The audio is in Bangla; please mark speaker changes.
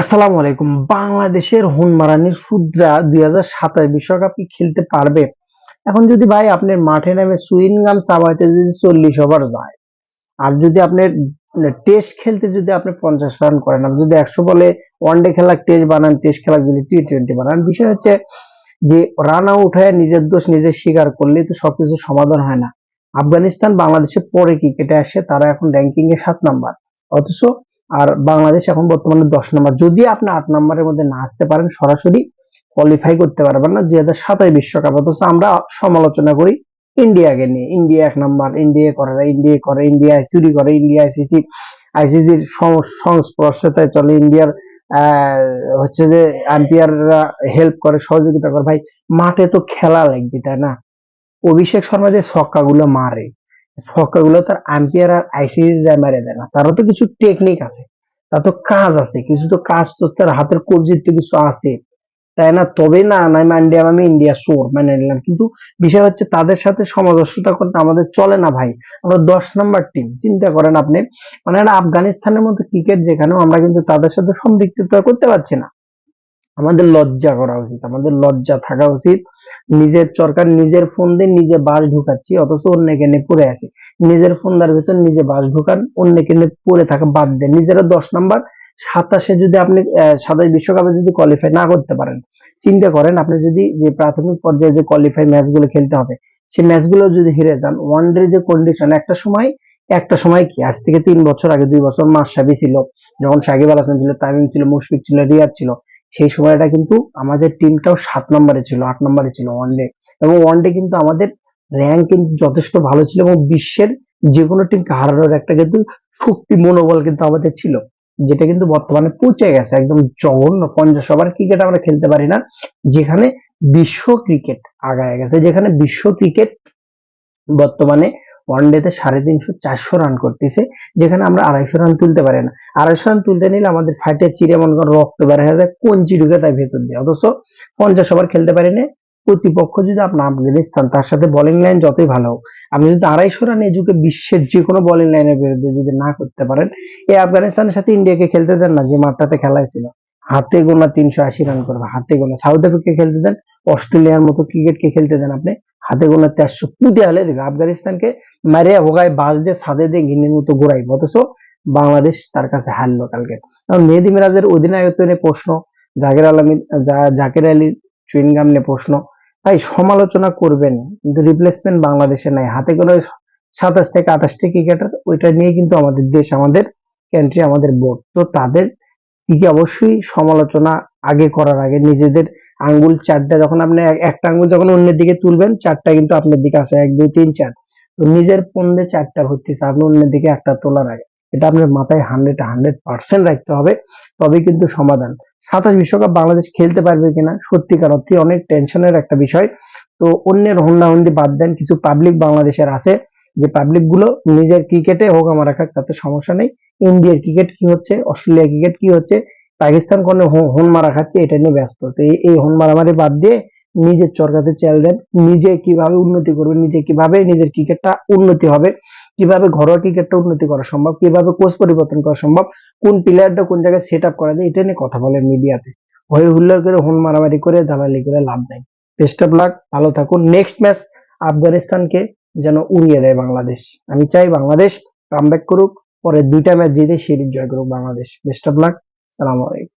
Speaker 1: আসসালামু আলাইকুম। বাংলাদেশের হুনমারানির ফুদ্রা দুই হাজার সাতাশ বিশ্বকাপ খেলতে পারবে। এখন যদি ভাই আপনার মাঠে নামে সুইনগাম চাবাইতে যদি চল্লিশ ওভার যায়, আর যদি আপনার টেস্ট খেলতে যদি আপনি পঞ্চাশ রান করেন আপনি যদি একশো বলে ওয়ান ডে খেলা টেস্ট বানান টেস্ট খেলা যদি টি টোয়েন্টি বানান, বিষয় হচ্ছে যে রান আউট হয়ে নিজের দোষ নিজে স্বীকার করলে তো সবকিছু সমাধান হয় না। আফগানিস্তান বাংলাদেশের পরে ক্রিকেটে আসে, তারা এখন র্যাঙ্কিং এ সাত নাম্বার। অথচ আর বাংলাদেশ এখন বর্তমানে দশ নম্বর। যদি আপনি আট নম্বরের মধ্যে না আসতে পারেন, সরাসরি কোয়ালিফাই করতে পারবেন না। দুই হাজার সাতাই বিশ্বকাপ। অথচ আমরা সমালোচনা করি ইন্ডিয়াকে নিয়ে। ইন্ডিয়া এক নম্বর ইন্ডিয়া করে ইন্ডিয়া করে ইন্ডিয়া চুরি করে ইন্ডিয়া আইসিসি আইসিসির সংস্পর্শতায় চলে। ইন্ডিয়ার হচ্ছে যে আম্পায়াররা হেল্প করে, সহযোগিতা করে। ভাই, মাঠে তো খেলা লাগবে, তাই না? অভিষেক শর্মা যে ছক্কা গুলো মারে ছক্কা গুলো তার আম্পায়ার আর আইসিসি যায় মারে দেয় না। তারও তো কিছু টেকনিক আছে। তার তো কাজ আছে। কিছু তো কাজ তো তার হাতের কবজির তো কিছু আছে। তাই না? তবে না নাই ইন্ডিয়া আমি ইন্ডিয়া সোর মানে নিলাম। কিন্তু বিষয় হচ্ছে তাদের সাথে সমাজস্যতা করতে আমাদের চলে না ভাই। আমরা দশ নাম্বার টিম চিন্তা করেন আপনি। মানে আফগানিস্তানের মতো ক্রিকেট যেখানে আমরা কিন্তু তাদের সাথে সম্পৃক্ততা করতে পারছি না। আমাদের লজ্জা করা উচিত, আমাদের লজ্জা থাকা উচিত। নিজের সরকার নিজের ফোন দিয়ে নিজে বাস ঢুকাচ্ছি, অথচ অন্যকে নিয়ে পড়ে আছে। নিজের ফোন ফোনদার ভিতর নিজে বাস ঢুকান, অন্যকে নিয়ে পড়ে থাকা বাদ দেন। নিজেরা দশ নাম্বার সাতাশে যদি আপনি সাতাশ বিশ্বকাপে যদি কোয়ালিফাই না করতে পারেন, চিন্তা করেন আপনি যদি যে প্রাথমিক পর্যায়ে যে কোয়ালিফাই ম্যাচগুলো খেলতে হবে, সেই ম্যাচগুলো যদি হেরে যান ওয়ান ডে যে কন্ডিশন একটা সময় একটা সময় কি? আজ থেকে তিন বছর আগে, দুই বছর মাসাবি ছিল, যখন সাকিব আল হাসান ছিল, তামিম ছিল, মুশফিক ছিল, রিয়াদ ছিল। সেই সময়টা কিন্তু আমাদের টিমটাও সাত নম্বরে ছিল, আট নম্বরে ছিল ওয়ানডে এবং ওয়ানডে কিন্তু আমাদের র্যাঙ্ক কিন্তু যথেষ্ট ভালো ছিল এবং বিশ্বের যে কোনো টিমকে হারানোর একটা কিন্তু শক্তি মনোবল কিন্তু আমাদের ছিল, যেটা কিন্তু বর্তমানে পৌঁছে গেছে, একদম জঘন্য পঞ্চাশ ওভার ক্রিকেট আমরা খেলতে পারি না, যেখানে বিশ্ব ক্রিকেট আগায় গেছে, যেখানে বিশ্ব ক্রিকেট বর্তমানে ওয়ানডেতে সাড়ে তিনশো, চারশো রান করতেছে, যেখানে আমরা আড়াইশো রান তুলতে পারি না। আড়াইশো রান তুলতে নিলে আমাদের ফাইটে চিরে মন করেন রক্ত বের হয়ে যায় কঞ্চি ঢুকে তার ভেতর দিয়ে? অথচ পঞ্চাশ ওভার খেলতে পারি না। প্রতিপক্ষ যদি আপনার আফগানিস্তান তার সাথে বোলিং লাইন যতই ভালো হোক, আপনি যদি আড়াইশো রান এই যুগে বিশ্বের যে কোনো বোলিং লাইনের বিরুদ্ধে যদি না করতে পারেন, এই আফগানিস্তানের সাথে ইন্ডিয়াকে খেলতে দেন না, যে মাঠটাতে খেলায় ছিল হাতে গোনা তিনশো আশি রান করবে, হাতে গোনা। সাউথ আফ্রিকা খেলতে দেন অস্ট্রেলিয়ার মতো ক্রিকেটকে খেলতে দেন আপনি। হাতে গোনা চারশো পুঁতে হলে দেবে আফগানিস্তানকে মারে হোগায় বাস দিয়ে সাদে দিয়ে ঘিনের মতো ঘোরাই অথচ বাংলাদেশ তার কাছে হারলো কালকে। কারণ মেহেদি মিরাজের অধিনায়কত্ব নিয়ে প্রশ্ন, জাকির আলমী জাকির আলী চুইনগাম নিয়ে প্রশ্ন। তাই সমালোচনা করবেন, কিন্তু রিপ্লেসমেন্ট বাংলাদেশে নাই। হাতে করে সাতাশ থেকে আঠাশটি ক্রিকেটার ওইটা নিয়ে কিন্তু আমাদের দেশ, আমাদের কান্ট্রি আমাদের বোর্ড তো তাদের দিকে অবশ্যই সমালোচনা আগে করার আগে নিজেদের আঙ্গুল চারটা যখন আপনি একটা আঙ্গুল যখন অন্যের দিকে তুলবেন, চারটা কিন্তু আপনার দিকে আছে, এক, দুই, তিন, চার। তো নিজের পন্দে চারটা ঘুরতেছে আপনি অন্যের দিকে একটা তোলার আগে। এটা আপনার মাথায় হান্ড্রেড হান্ড্রেড পার্সেন্ট রাখতে হবে তবে কিন্তু সমাধান। সাতাশ বিশ্বকাপ বাংলাদেশ খেলতে পারবে কিনা, সত্যিকার অর্থে অনেক টেনশনের একটা বিষয়। তো অন্যের হন্ডি বাদ দেন, কিছু পাবলিক বাংলাদেশের আছে, যে পাবলিকগুলো নিজের ক্রিকেটে হোক, আমার রাখার তাতে সমস্যা নেই। ইন্ডিয়ার ক্রিকেট কি হচ্ছে? অস্ট্রেলিয়া ক্রিকেট কি হচ্ছে? পাকিস্তান কোন হন মারা খাচ্ছে এটা নিয়ে ব্যস্ত। তো এই হন মারামারি বাদ দিয়ে নিজের চরকাতে চেল দেন। নিজে কীভাবে উন্নতি করবে, নিজে কীভাবে নিজের ক্রিকেটটা উন্নতি হবে, কীভাবে ঘরোয়া ক্রিকেটটা উন্নতি করা সম্ভব, কীভাবে কোচ পরিবর্তন করা সম্ভব, কোন প্লেয়ারটা কোন জায়গায় সেট আপ করা যায়, এটা নিয়ে কথা বলে মিডিয়াতে। হয়ে হুল্লার করে হন মারামারি করে দালালি করে লাভ নাই। বেস্ট অফ লাক ভালো থাকুন। নেক্সট ম্যাচ আফগানিস্তানকে যেন উড়িয়ে দেয় বাংলাদেশ। আমি চাই বাংলাদেশ কামব্যাক করুক পরে দুইটা ম্যাচ জিতে সিরিজ জয় করুক বাংলাদেশ। বেস্ট অফ লাক সালাম আলাইকুম।